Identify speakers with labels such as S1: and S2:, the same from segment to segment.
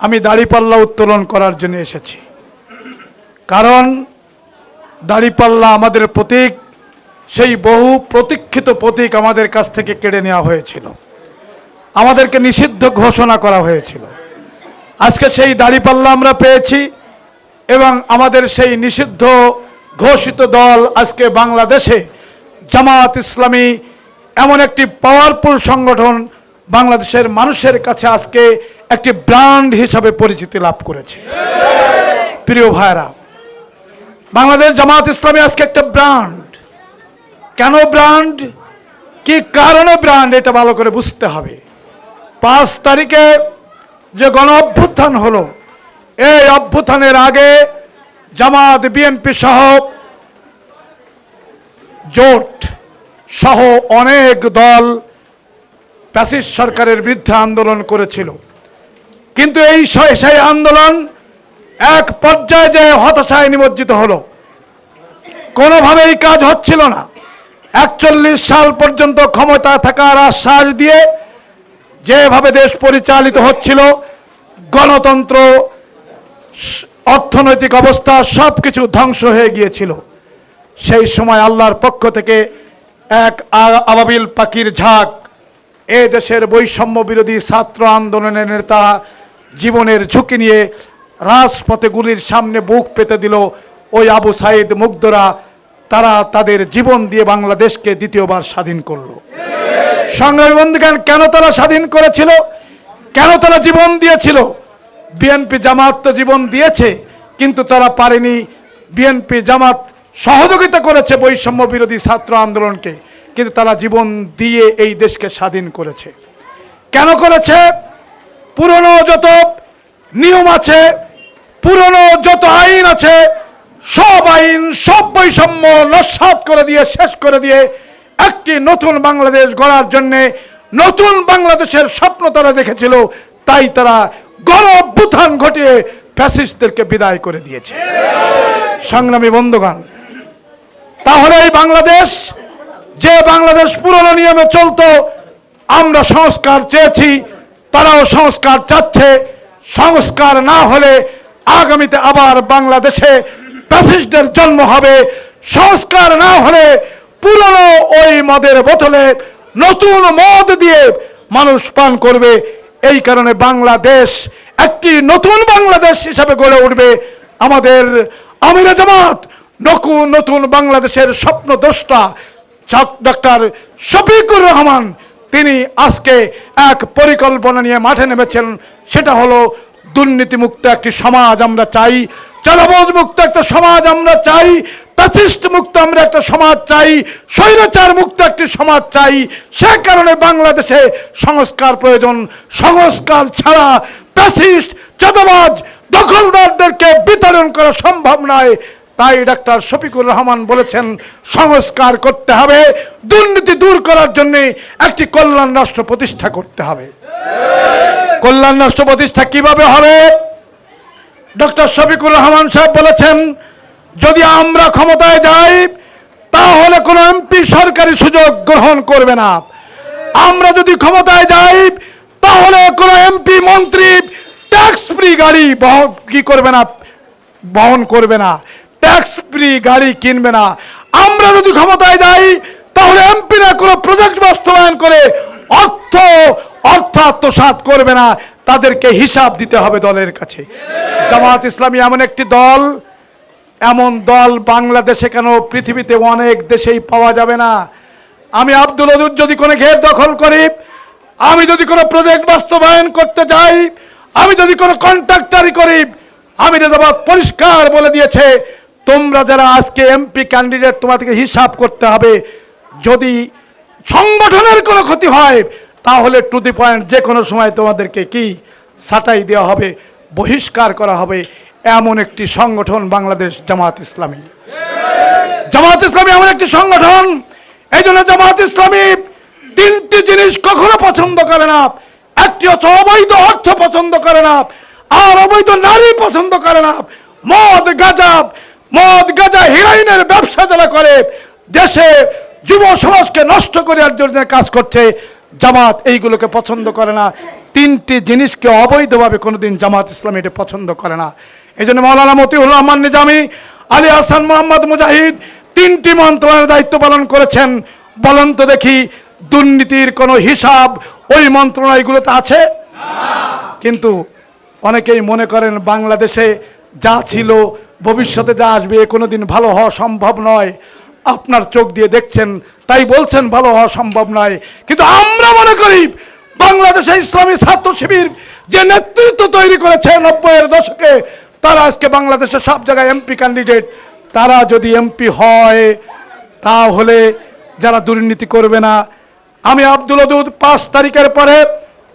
S1: আমি দাড়িপাল্লা উত্তোলন করার জন্য এসেছি। কারণ দাড়িপাল্লা আমাদের প্রতীক, সেই বহু প্রতীক্ষিত প্রতীক আমাদের কাছ থেকে কেড়ে নেওয়া হয়েছিল। আমাদেরকে নিষিদ্ধ ঘোষণা করা হয়েছিল। আজকে সেই দাড়িপাল্লা আমরা পেয়েছি এবং আমাদের সেই নিষিদ্ধ ঘোষিত দল আজকে বাংলাদেশে জামাত ইসলামী এমন একটি পাওয়ারফুল সংগঠন বাংলাদেশের মানুষের কাছে আজকে একটি ব্র্যান্ড হিসাবে পরিচিতি লাভ করেছে। প্রিয় ভাইরা বাংলাদেশ জামাত ইসলামী আজকে একটা ব্র্যান্ড। কেন ব্র্যান্ড? কি কারণে ব্র্যান্ড? এটা ভালো করে বুঝতে হবে। পাঁচ তারিখে যে গণ অভ্যুত্থান হলো, এই অভ্যুত্থানের আগে জামাত বিএনপি সহ জোট সহ অনেক দল প্যাসিস সরকারের বিরুদ্ধে আন্দোলন করেছিল। কিন্তু এই সেই আন্দোলন এক পর্যায়ে যে হতাশায় নিমজ্জিত হলো, কোনোভাবেই কাজ হচ্ছিল না। একচল্লিশ সাল পর্যন্ত ক্ষমতা থাকার আশ্বাস দিয়ে যেভাবে দেশ পরিচালিত হচ্ছিল, গণতন্ত্র, অর্থনৈতিক অবস্থা সব কিছু ধ্বংস হয়ে গিয়েছিল। সেই সময় আল্লাহর পক্ষ থেকে এক আবাবিল পাখির ঝাঁক, এ দেশের বৈষম্য বিরোধী ছাত্র আন্দোলনের নেতা জীবনের ঝুঁকি নিয়ে রাজপথে গুলির সামনে বুক পেতে দিল ওই আবু সাইদ মুগ্ধরা। তারা তাদের জীবন দিয়ে বাংলাদেশকে দ্বিতীয়বার স্বাধীন করল। সংগ্রামী কেন তারা স্বাধীন করেছিল? কেন তারা জীবন দিয়েছিল? বিএনপি জামাত তো জীবন দিয়েছে, কিন্তু তারা পারেনি। বিএনপি জামাত সহযোগিতা করেছে বৈষম্য বিরোধী ছাত্র আন্দোলনকে, কিন্তু তারা জীবন দিয়ে এই দেশকে স্বাধীন করেছে। কেন করেছে? পুরনো যত নিয়ম আছে, পুরনো যত আইন আছে, সব আইন, সব বৈষম্য নস্বাত করে দিয়ে, শেষ করে দিয়ে একটি নতুন বাংলাদেশ গড়ার জন্যে নতুন বাংলাদেশের স্বপ্ন তারা দেখেছিল, তাই তারা গণ অভ্যুত্থান ঘটিয়ে ফ্যাসিস্টদেরকে বিদায় করে দিয়েছে। সংগ্রামী বন্ধুগণ, তাহলে এই বাংলাদেশ, যে বাংলাদেশ পুরনো নিয়মে চলতো, আমরা সংস্কার চেয়েছি তারাও সংস্কার চাচ্ছে। সংস্কার না হলে আগামীতে আবার বাংলাদেশে প্যাসিস্টদের জন্ম হবে। সংস্কার না হলে পুরনো ওই মদের বোতলে নতুন মদ দিয়ে মানুষ পান করবে। এই কারণে বাংলাদেশ একটি নতুন বাংলাদেশ হিসাবে গড়ে উঠবে। আমাদের আমির জামাত নতুন নতুন বাংলাদেশের স্বপ্ন দ্রষ্টা ডাক্তার শফিকুর রহমান তিনি আজকে এক পরিকল্পনা নিয়ে মাঠে নেমেছেন। সেটা হলো দুর্নীতিমুক্ত একটি সমাজ আমরা চাই চালাবাজ মুক্ত একটা সমাজ আমরা চাই প্যাসিস্ট মুক্ত আমরা একটা সমাজ চাই স্বৈরাচার মুক্ত একটি সমাজ চাই। সে কারণে বাংলাদেশে সংস্কার প্রয়োজন। সংস্কার ছাড়া প্যাসিস্ট চাঁদাবাজ দখলদারদেরকে বিতরণ করা সম্ভব নয়। তাই ডাক্তার শফিকুর রহমান বলেছেন, সংস্কার করতে হবে, দুর্নীতি দূর করার জন্য একটি কল্যাণ রাষ্ট্র প্রতিষ্ঠা করতে হবে। কল্যাণ রাষ্ট্র প্রতিষ্ঠা কীভাবে হবে? ডক্টর শফিকুর রহমান সাহেব বলেছেন, যদি আমরা ক্ষমতায় যাই, তাহলে কোনো এমপি সরকারি সুযোগ গ্রহণ করবে না। আমরা যদি ক্ষমতায় যাই, তাহলে কোনো এমপি মন্ত্রী ট্যাক্স ফ্রি গাড়ি কি করবে না, বহন করবে না। ট্যাক্স ফ্রি গাড়ি কিনবে না। আমরা যদি ক্ষমতায় যাই, তাহলে এমপিরা কোনো প্রজেক্ট বাস্তবায়ন করে অর্থ অর্থ আত্মসাৎ করবে না। তাদেরকে হিসাব দিতে হবে দলের কাছে। জামাত ইসলামী এমন একটি দল, এমন দল বাংলাদেশে কেন পৃথিবীতে অনেক দেশেই পাওয়া যাবে না। আমি আব্দুল অদুর যদি কোনো ঘের দখল করি, আমি যদি কোনো প্রজেক্ট বাস্তবায়ন করতে যাই আমি যদি কোনো কন্ট্রাক্টারি করি, আমি রেজাবাদ পরিষ্কার বলে দিয়েছে তোমরা যারা আজকে এমপি ক্যান্ডিডেট তোমাদেরকে হিসাব করতে হবে, যদি সংগঠনের কোনো ক্ষতি হয়, তাহলে টু দি পয়েন্ট যে কোনো সময় তোমাদেরকে কি সাটাই দেওয়া হবে, বহিষ্কার করা হবে এমন একটি সংগঠন বাংলাদেশ জামাত ইসলামী। জামাত ইসলামী এমন একটি সংগঠন, এই জন্য জামাত ইসলামী তিনটি জিনিস কখনো পছন্দ করে না। একটি হচ্ছে অবৈধ অর্থ পছন্দ করে না, আর অবৈধ নারী পছন্দ করে না। মদ গাঁজা মদ গাঁজা হিরোইনের ব্যবসা যারা করে দেশে যুব সমাজকে নষ্ট করার জন্য কাজ করছে জামাত এইগুলোকে পছন্দ করে না। তিনটি জিনিসকে অবৈধভাবে কোনোদিন জামাত ইসলাম এটা পছন্দ করে না। এই জন্য মৌলানা মতিউর রহমান নিজামী আলী হাসান মোহাম্মদ মুজাহিদ তিনটি মন্ত্রণালয়ের দায়িত্ব পালন করেছেন। বলেন তো দেখি দুর্নীতির কোনো হিসাব ওই মন্ত্রণালয়গুলোতে আছে? কিন্তু অনেকেই মনে করেন বাংলাদেশে যা ছিল ভবিষ্যতে যা আসবে কোনো দিন ভালো হওয়া সম্ভব নয়। আপনার চোখ দিয়ে দেখছেন, তাই বলছেন ভালো হওয়া সম্ভব নয়। কিন্তু আমরা মনে করি, বাংলাদেশে ইসলামী ছাত্র শিবির যে নেতৃত্ব তৈরি করেছে নব্বইয়ের দশকে, তারা আজকে বাংলাদেশের সব জায়গায় এমপি ক্যান্ডিডেট তারা যদি এমপি হয়, তাহলে যারা দুর্নীতি করবে না। আমি আব্দুল ওদুদ, পাঁচ তারিখের পরে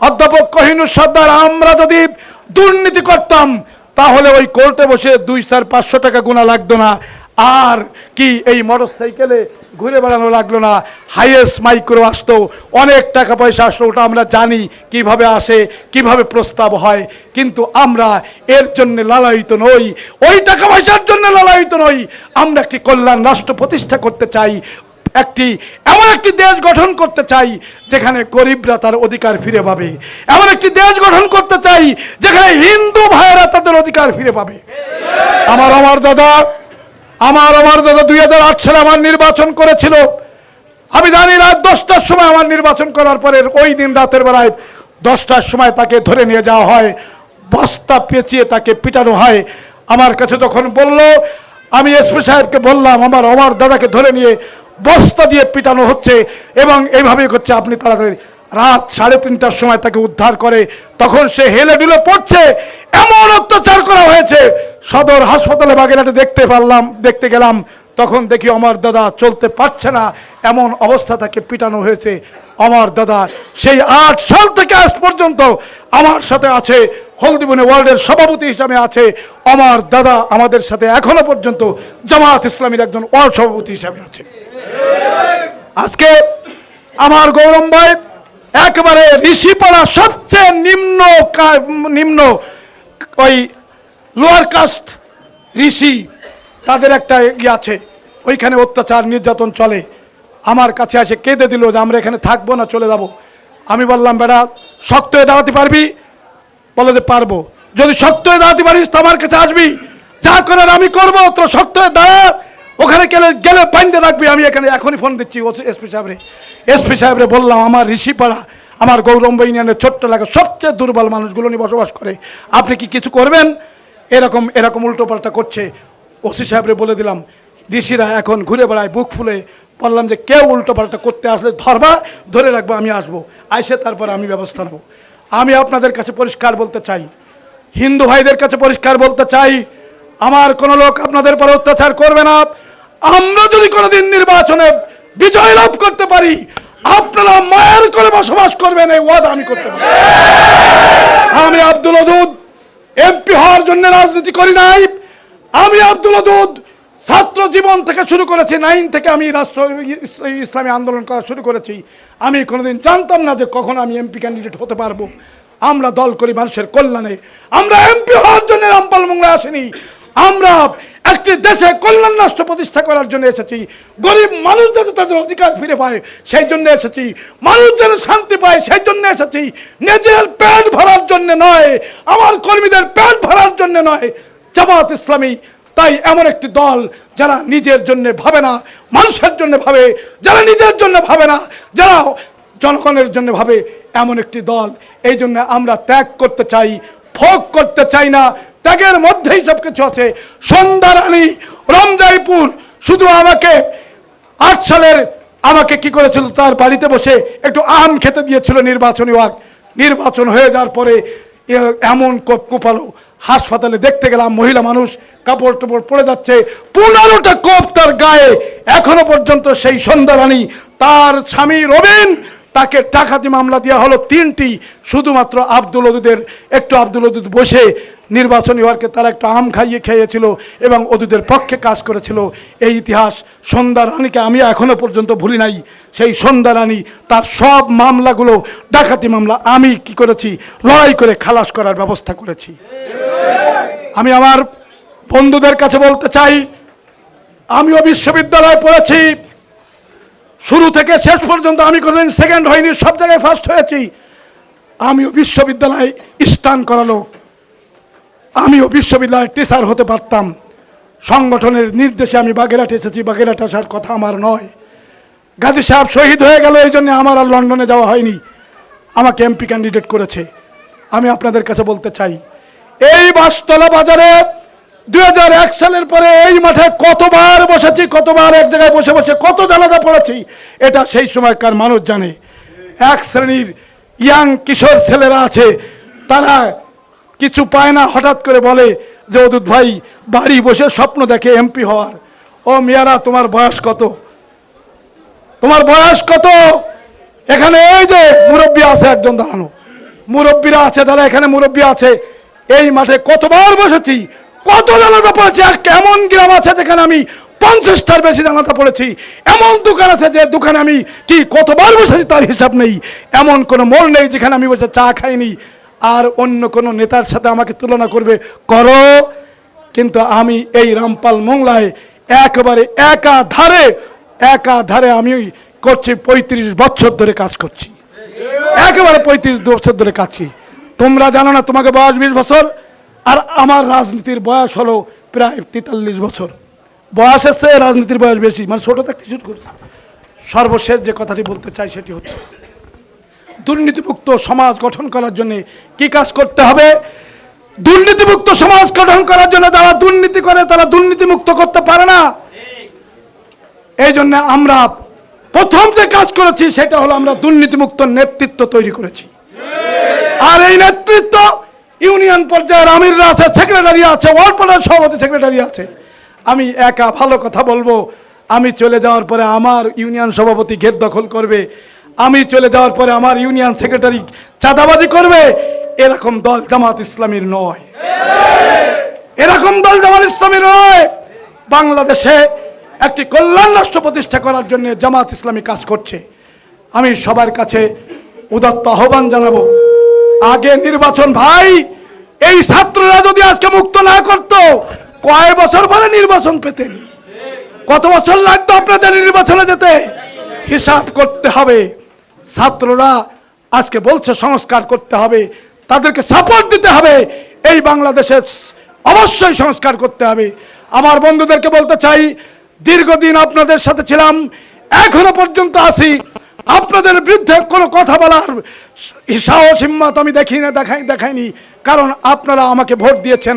S1: অধ্যাপক কহিনুর সর্দার, আমরা যদি দুর্নীতি করতাম তাহলে ওই কোর্টে বসে দুই চার পাঁচশো টাকা গুণা লাগতো না। আর কি এই মোটর সাইকেলে ঘুরে বেড়ানো লাগল না। হাইয়েস্ট মাইক্রো আসতো, অনেক টাকা পয়সা আসলো, ওটা আমরা জানি কীভাবে আসে, কীভাবে প্রস্তাব হয়। কিন্তু আমরা এর জন্য লালায়িত নই, ওই টাকা পয়সার জন্য লালায়িত নই। আমরা একটি কল্যাণ রাষ্ট্র প্রতিষ্ঠা করতে চাই? একটি, এমন একটি দেশ গঠন করতে চাই যেখানে গরিবরা তার অধিকার ফিরে পাবে। এমন একটি দেশ গঠন করতে চাই যেখানে হিন্দু ভাইয়েরা তাদের অধিকার ফিরে পাবে। আমার আমার দাদা, আমার আমার দাদা দুই হাজার আট সালে আমার নির্বাচন করেছিল। আমি জানি রাত দশটার সময় আমার নির্বাচন করার পরে ওই দিন রাতের বেলায় দশটার সময় তাকে ধরে নিয়ে যাওয়া হয়। বস্তা পেঁচিয়ে তাকে পিটানো হয়। আমার কাছে যখন বলল, আমি এসপি সাহেবকে বললাম, আমার আমার দাদাকে ধরে নিয়ে বস্তা দিয়ে পিটানো হচ্ছে এবং এইভাবেই করছে আপনি তাড়াতাড়ি। রাত সাড়ে তিনটার সময় তাকে উদ্ধার করে, তখন সে হেলে ডুলে পড়ছে, এমন অত্যাচার করা হয়েছে। সদর হাসপাতালে বাগেরহাটে দেখতে পারলাম, দেখতে গেলাম, তখন দেখি আমার দাদা চলতে পারছে না, এমন অবস্থা তাকে পিটানো হয়েছে। আমার দাদা সেই আট সাল থেকে আজ পর্যন্ত আমার সাথে আছে। হলদিবনে ওয়ার্ল্ডের সভাপতি হিসাবে আছে আমার দাদা আমাদের সাথে এখনও পর্যন্ত জামাত ইসলামীর একজন ওয়ার্ল্ড সভাপতি হিসাবে আছে। আজকে আমার গৌরম ভাই একেবারে ঋষিপাড়া সবচেয়ে নিম্ন নিম্ন ওই লোয়ার কাস্ট ঋষি, তাদের একটা ইয়ে আছে, ওইখানে অত্যাচার, নির্যাতন চলে। আমার কাছে এসে কেঁদে দিল যে আমরা এখানে থাকব না, চলে যাব। আমি বললাম, বেড়া, শক্ত হয়ে দাঁড়াতে পারবি? বলে পারব। যদি শক্ত হয়ে দাঁড়াতে পারিস তো আমার কাছে আসবি, যা করার আমি করব তো শক্ত হয়ে দাঁড়া ওখানে গেলে গেলে পাইন্দে রাখবি। আমি এখানে এখনই ফোন দিচ্ছি এসপি সাহেবরে। এসপি সাহেবরে বললাম, আমার ঋষিপাড়া আমার গৌরম্ব ইউনিয়নের ছোট্ট এলাকা সবচেয়ে দুর্বল মানুষগুলো নিয়ে বসবাস করে। আপনি কি কিছু করবেন? এরকম এরকম উল্টোপাল্টা করছে। ওসি সাহেবরে বলে দিলাম, ঋষিরা এখন ঘুরে বেড়ায় বুক ফুলে। বললাম যে, কেউ উল্টোপাল্টা করতে আসলে ধরবা, ধরে রাখব, আমি আসব। আইসে তারপর আমি ব্যবস্থা নেব। আমি আপনাদের কাছে পরিষ্কার বলতে চাই। হিন্দু ভাইদের কাছে পরিষ্কার বলতে চাই, আমার কোনো লোক আপনাদের পর অত্যাচার করবে না। আমরা যদি কোনোদিন নির্বাচনে বিজয় লাভ করতে পারি, আপনারা মায়ের করে বসবাস করবেন, এই ওয়াদা আমি করতে পারি। আমি আব্দুল ওদুদ এমপি হওয়ার জন্য রাজনীতি করি নাই। আমি আব্দুল ওদুদ ছাত্র জীবন থেকে শুরু করেছি, নাইন থেকে আমি রাষ্ট্র ইসলামী আন্দোলন করা শুরু করেছি। আমি কোনোদিন জানতাম না যে কখন আমি এমপি ক্যান্ডিডেট হতে পারব। আমরা দল করি মানুষের কল্যাণে। আমরা এমপি হওয়ার জন্য রামপাল মঙ্গলায় আসিনি। আমরা একটি দেশে কল্যাণ রাষ্ট্র প্রতিষ্ঠা করার জন্য এসেছি। গরিব মানুষ যাতে তাদের অধিকার ফিরে পায়, সেই জন্য এসেছি। মানুষ যেন শান্তি পায়, সেই জন্য এসেছি। নিজের পেট ভরার জন্য নয়, আমার কর্মীদের পেট ভরার জন্য নয়। জামাত ইসলামী তাই এমন একটি দল যারা নিজের জন্য ভাবে না, মানুষের জন্য ভাবে, যারা নিজের জন্য ভাবে না, যারা জনগণের জন্য ভাবে, এমন একটি দল। এই জন্য আমরা ত্যাগ করতে চাই, ভোগ করতে চাই না। ত্যাগের মধ্যেই সব কিছু আছে। সন্ধ্যা রানী, রমজাইপুর, শুধু আমাকে, আট সালের আমাকে কি করেছিল? তার বাড়িতে বসে একটু আম খেতে দিয়েছিল নির্বাচনী ওয়ার্ক নির্বাচন হয়ে যাওয়ার পরে এমন কোপ কোপালো হাসপাতালে দেখতে গেলাম মহিলা মানুষ কাপড় টুপড় পড়ে যাচ্ছে। পনেরোটা কোপ তার গায়ে। এখনও পর্যন্ত সেই সন্ধ্যা রানী তার স্বামী রবিন তাকে ডাকাতি মামলা দেওয়া হলো তিনটি। শুধুমাত্র আব্দুল অদুদের, একটু আব্দুল অদুদ বসে নির্বাচনী ওয়ার্কে তারা একটু আম খাইয়ে খেয়েছিল এবং অদুদের পক্ষে কাজ করেছিল। এই ইতিহাস সন্ধ্যা রানীকে আমি এখনও পর্যন্ত ভুলি নাই। সেই সন্ধ্যা রানী, তার সব মামলাগুলো, ডাকাতি মামলা আমি কি করেছি? লড়াই করে খালাস করার ব্যবস্থা করেছি। আমি আমার বন্ধুদের কাছে বলতে চাই, আমিও বিশ্ববিদ্যালয়ে পড়েছি। শুরু থেকে শেষ পর্যন্ত আমি কোনোদিন সেকেন্ড হয়নি, সব জায়গায় ফার্স্ট হয়েছি। আমিও বিশ্ববিদ্যালয়ে স্টান করা লোক আমিও বিশ্ববিদ্যালয়ের টিচার হতে পারতাম। সংগঠনের নির্দেশে আমি বাগেরহাট এসেছি, বাগেরহাট আসার কথা আমার নয়। গাজী সাহেব শহীদ হয়ে গেল, এই জন্য আমার আর লন্ডনে যাওয়া হয়নি। আমাকে এমপি ক্যান্ডিডেট করেছে। আমি আপনাদের কাছে বলতে চাই, এই বাসতলা বাজারে দুই হাজার এক সালের পরে এই মাঠে কতবার বসেছি, কতবার এক জায়গায় বসে বসে কত জানাজা পড়েছি, এটা সেই সময়কার মানুষ জানে। এক শ্রেণির ইয়াং কিশোর ছেলেরা আছে, তারা কিছু পায় না, হঠাৎ করে বলে যে, অদূত ভাই, বাড়ি বসে স্বপ্ন দেখে এমপি হওয়ার। ও মিয়ারা, তোমার বয়স কত? তোমার বয়স কত? এখানে এই যে মুরব্বী আছে একজন দাঁড়ানো। মুরব্বীরা আছে, তারা এখানে মুরব্বী আছে। এই মাঠে কতবার বসেছি কত জানাজা পড়েছি কেমন গ্রাম আছে যেখানে আমি পঞ্চাশটার বেশি জানাজা পড়েছি? এমন দোকান আছে যে দোকানে আমি কি কতবার বসেছি তার হিসাব নেই। এমন কোনো মোল নেই যেখানে আমি বসে চা খাইনি। আর অন্য কোনো নেতার সাথে আমাকে তুলনা করবে, করো। কিন্তু আমি এই রামপাল মোংলায় একেবারে একা ধারে একা ধারে আমি করছি পঁয়ত্রিশ বছর ধরে কাজ করছি। একেবারে পঁয়ত্রিশ বছর ধরে কাজ তোমরা জানো না তোমাকে বয়স বিশ বছর? আর আমার রাজনীতির বয়স হলো প্রায় তেতাল্লিশ বছর। বয়স এসছে রাজনীতির বয়স বেশি মানে ছোটো থাকতে শুরু করছি। সর্বশেষ যে কথাটি বলতে চাই সেটি হচ্ছে, দুর্নীতিমুক্ত সমাজ গঠন করার জন্য কি কাজ করতে হবে? দুর্নীতিমুক্ত সমাজ গঠন করার জন্য যারা দুর্নীতি করে, তারা দুর্নীতিমুক্ত করতে পারে না। এই জন্য আমরা প্রথম যে কাজ করেছি, সেটা হলো আমরা দুর্নীতিমুক্ত নেতৃত্ব তৈরি করেছি। আর এই নেতৃত্ব ইউনিয়ন পর্যায়ের আমিররা আছে, সেক্রেটারি আছে, ওয়ার্ড পর্যায়ের সভাপতি সেক্রেটারি আছে। আমি একা ভালো কথা বলব। আমি চলে যাওয়ার পরে আমার ইউনিয়ন সভাপতি ঘের দখল করবে। আমি চলে যাওয়ার পরে আমার ইউনিয়ন সেক্রেটারি চাঁদাবাজি করবে। এরকম দল জামাত ইসলামীর নয়। এরকম দল জামাত ইসলামী নয়। বাংলাদেশে একটি কল্যাণ রাষ্ট্র প্রতিষ্ঠা করার জন্য জামাত ইসলামী কাজ করছে। আমি সবার কাছে উদাত্ত আহ্বান জানাব। আগে নির্বাচন ভাই, এই ছাত্ররা যদি আজকে মুক্ত না করত কয় বছর পরে নির্বাচন পেতেন। কত বছর লাগতো আপনাদের নির্বাচনে যেতে? হিসাব করতে হবে। ছাত্ররা আজকে বলছে সংস্কার করতে হবে। তাদেরকে সাপোর্ট দিতে হবে। এই বাংলাদেশে অবশ্যই সংস্কার করতে হবে। আমার বন্ধুদেরকে বলতে চাই, দীর্ঘদিন আপনাদের সাথে ছিলাম, এখনও পর্যন্ত আছি। আপনাদের বিরুদ্ধে কোনো কথা বলার সাহস, হিম্মত আমি দেখি না, দেখাই দেখাইনি। কারণ আপনারা আমাকে ভোট দিয়েছেন,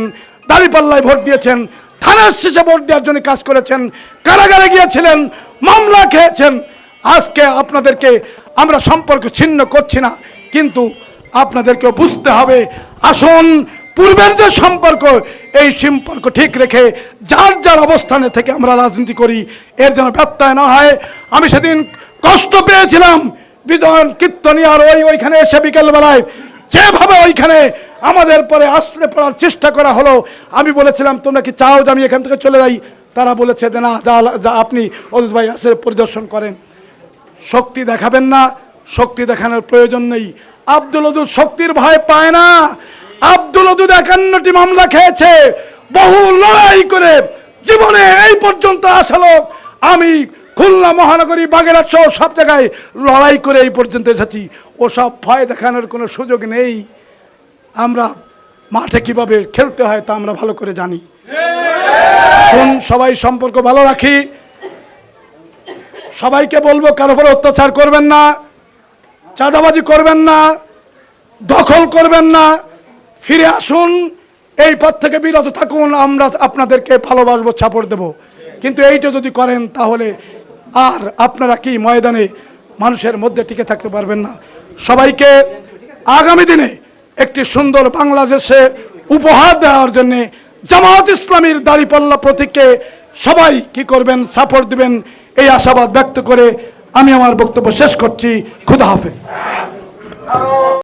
S1: দাঁড়িপাল্লায় ভোট দিয়েছেন, থানার শেষে ভোট দেওয়ার জন্য কাজ করেছেন, কারাগারে গিয়েছিলেন, মামলা খেয়েছেন। আজকে আপনাদেরকে আমরা সম্পর্ক ছিন্ন করছি না, কিন্তু আপনাদেরকে বুঝতে হবে, আসুন, পূর্বের যে সম্পর্ক, এই সম্পর্ক ঠিক রেখে যার যার অবস্থানে থেকে আমরা রাজনীতি করি, এর যেন ব্যত্যয় না হয়। আমি সেদিন কষ্ট পেয়েছিলাম। বিদন কীর্তনিয়ার ওই ওইখানে এসে বিকেলবেলায় যেভাবে ওইখানে আমাদের পরে আশ্রয় পড়ার চেষ্টা করা হলো, আমি বলেছিলাম, তোমরা কি চাও যে আমি এখান থেকে চলে যাই? তারা বলেছে যে, না, যা আপনি অজিত ভাই আসে পরিদর্শন করেন। শক্তি দেখাবেন না, শক্তি দেখানোর প্রয়োজন নেই। আব্দুল অদুদ শক্তির ভয় পায় না। আব্দুল অদুদ একান্নটি মামলা খেয়েছে। বহু লড়াই করে জীবনে এই পর্যন্ত আসালো আমি খুলনা মহানগরী বাগেরহাট সহ সব জায়গায় লড়াই করে এই পর্যন্ত এসেছি। ওসব ভয় দেখানোর কোনো সুযোগ নেই। আমরা মাঠে কীভাবে খেলতে হয় তা আমরা ভালো করে জানি। শুন, সবাই সম্পর্ক ভালো রাখি। সবাইকে বলব, কারও উপর অত্যাচার করবেন না, চাঁদাবাজি করবেন না, দখল করবেন না। ফিরে আসুন, এই পথ থেকে বিরত থাকুন, আমরা আপনাদেরকে ভালোবাসবো ছাপড় দেব। কিন্তু এইটা যদি করেন, তাহলে আর আপনারা কি ময়দানে মানুষের মধ্যে টিকে থাকতে পারবেন না? সবাইকে আগামী দিনে একটি সুন্দর বাংলাদেশে উপহার দেওয়ার জন্যে জামাত ইসলামীর দাড়িপাল্লা প্রতীককে সবাই কি করবেন সাপোর্ট দিবেন, এই আশাবাদ ব্যক্ত করে আমি আমার বক্তব্য শেষ করছি। খুদা হাফেজ।